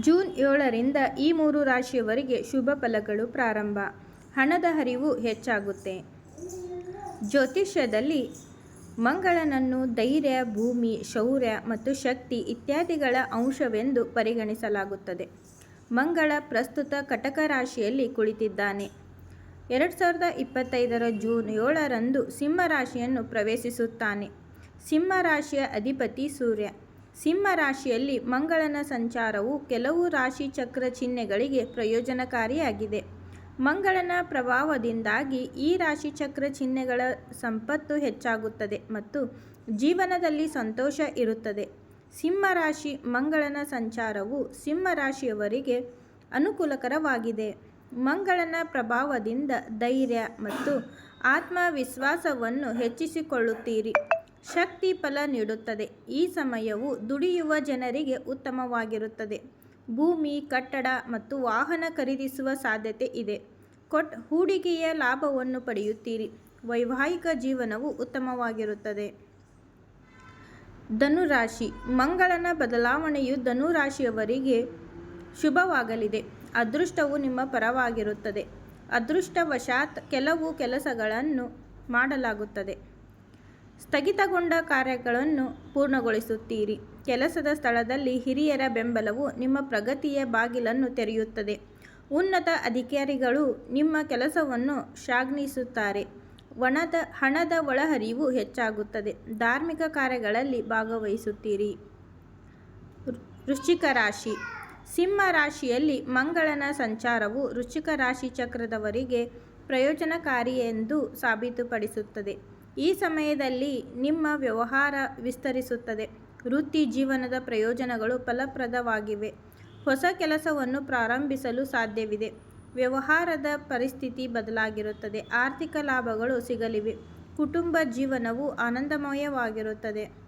June ಏಳರಿಂದ ಈ ಮೂರು ರಾಶಿಯವರಿಗೆ ಶುಭ ಫಲಗಳು ಪ್ರಾರಂಭ. ಹಣದ ಹರಿವು ಹೆಚ್ಚಾಗುತ್ತೆ. ಜ್ಯೋತಿಷ್ಯದಲ್ಲಿ ಮಂಗಳನನ್ನು ಧೈರ್ಯ, ಭೂಮಿ, ಶೌರ್ಯ ಮತ್ತು ಶಕ್ತಿ ಇತ್ಯಾದಿಗಳ ಅಂಶವೆಂದು ಪರಿಗಣಿಸಲಾಗುತ್ತದೆ. ಮಂಗಳ ಪ್ರಸ್ತುತ ಕಟಕ ರಾಶಿಯಲ್ಲಿ ಕುಳಿತಿದ್ದಾನೆ. ಎರಡು ಸಾವಿರದ ಇಪ್ಪತ್ತೈದರ ಜೂನ್ ಏಳರಂದು ಸಿಂಹ ರಾಶಿಯನ್ನು ಪ್ರವೇಶಿಸುತ್ತಾನೆ. ಸಿಂಹ ರಾಶಿಯ ಅಧಿಪತಿ ಸೂರ್ಯ. ಸಿಂಹ ರಾಶಿಯಲ್ಲಿ ಮಂಗಳನ ಸಂಚಾರವು ಕೆಲವು ರಾಶಿ ಚಕ್ರ ಚಿಹ್ನೆಗಳಿಗೆ ಪ್ರಯೋಜನಕಾರಿಯಾಗಿದೆ. ಮಂಗಳನ ಪ್ರಭಾವದಿಂದಾಗಿ ಈ ರಾಶಿ ಚಕ್ರ ಚಿಹ್ನೆಗಳ ಸಂಪತ್ತು ಹೆಚ್ಚಾಗುತ್ತದೆ ಮತ್ತು ಜೀವನದಲ್ಲಿ ಸಂತೋಷ ಇರುತ್ತದೆ. ಸಿಂಹ ರಾಶಿ ಮಂಗಳನ ಸಂಚಾರವು ಸಿಂಹ ರಾಶಿಯವರಿಗೆ ಅನುಕೂಲಕರವಾಗಿದೆ. ಮಂಗಳನ ಪ್ರಭಾವದಿಂದ ಧೈರ್ಯ ಮತ್ತು ಆತ್ಮವಿಶ್ವಾಸವನ್ನು ಹೆಚ್ಚಿಸಿಕೊಳ್ಳುತ್ತೀರಿ. ಶಕ್ತಿ ಫಲ ನೀಡುತ್ತದೆ. ಈ ಸಮಯವು ದುಡಿಯುವ ಜನರಿಗೆ ಉತ್ತಮವಾಗಿರುತ್ತದೆ. ಭೂಮಿ, ಕಟ್ಟಡ ಮತ್ತು ವಾಹನ ಖರೀದಿಸುವ ಸಾಧ್ಯತೆ ಇದೆ. ಕೊಟ್, ಹೂಡಿಕೆಯ ಲಾಭವನ್ನು ಪಡೆಯುತ್ತೀರಿ. ವೈವಾಹಿಕ ಜೀವನವು ಉತ್ತಮವಾಗಿರುತ್ತದೆ. ಧನುರಾಶಿ, ಮಂಗಳನ ಬದಲಾವಣೆಯು ಧನುರಾಶಿಯವರಿಗೆ ಶುಭವಾಗಲಿದೆ. ಅದೃಷ್ಟವು ನಿಮ್ಮ ಪರವಾಗಿರುತ್ತದೆ. ಅದೃಷ್ಟವಶಾತ್ ಕೆಲವು ಕೆಲಸಗಳನ್ನು ಮಾಡಲಾಗುತ್ತದೆ. ಸ್ಥಗಿತಗೊಂಡ ಕಾರ್ಯಗಳನ್ನು ಪೂರ್ಣಗೊಳಿಸುತ್ತೀರಿ. ಕೆಲಸದ ಸ್ಥಳದಲ್ಲಿ ಹಿರಿಯರ ಬೆಂಬಲವು ನಿಮ್ಮ ಪ್ರಗತಿಯ ಬಾಗಿಲನ್ನು ತೆರೆಯುತ್ತದೆ. ಉನ್ನತ ಅಧಿಕಾರಿಗಳು ನಿಮ್ಮ ಕೆಲಸವನ್ನು ಶ್ಲಾಘಿಸುತ್ತಾರೆ. ಒಣದ, ಹಣದ ಒಳಹರಿವು ಹೆಚ್ಚಾಗುತ್ತದೆ. ಧಾರ್ಮಿಕ ಕಾರ್ಯಗಳಲ್ಲಿ ಭಾಗವಹಿಸುತ್ತೀರಿ. ವೃಶ್ಚಿಕ ರಾಶಿ. ಸಿಂಹ ರಾಶಿಯಲ್ಲಿ ಮಂಗಳನ ಸಂಚಾರವು ವೃಶ್ಚಿಕ ರಾಶಿ ಚಕ್ರದವರಿಗೆ ಪ್ರಯೋಜನಕಾರಿ ಎಂದು ಸಾಬೀತುಪಡಿಸುತ್ತದೆ. ಈ ಸಮಯದಲ್ಲಿ ನಿಮ್ಮ ವ್ಯವಹಾರ ವಿಸ್ತರಿಸುತ್ತದೆ. ವೃತ್ತಿ ಜೀವನದ ಪ್ರಯೋಜನಗಳು ಫಲಪ್ರದವಾಗಿವೆ. ಹೊಸ ಕೆಲಸವನ್ನು ಪ್ರಾರಂಭಿಸಲು ಸಾಧ್ಯವಿದೆ. ವ್ಯವಹಾರದ ಪರಿಸ್ಥಿತಿ ಬದಲಾಗಿರುತ್ತದೆ. ಆರ್ಥಿಕ ಲಾಭಗಳು ಸಿಗಲಿವೆ. ಕುಟುಂಬ ಜೀವನವು ಆನಂದಮಯವಾಗಿರುತ್ತದೆ.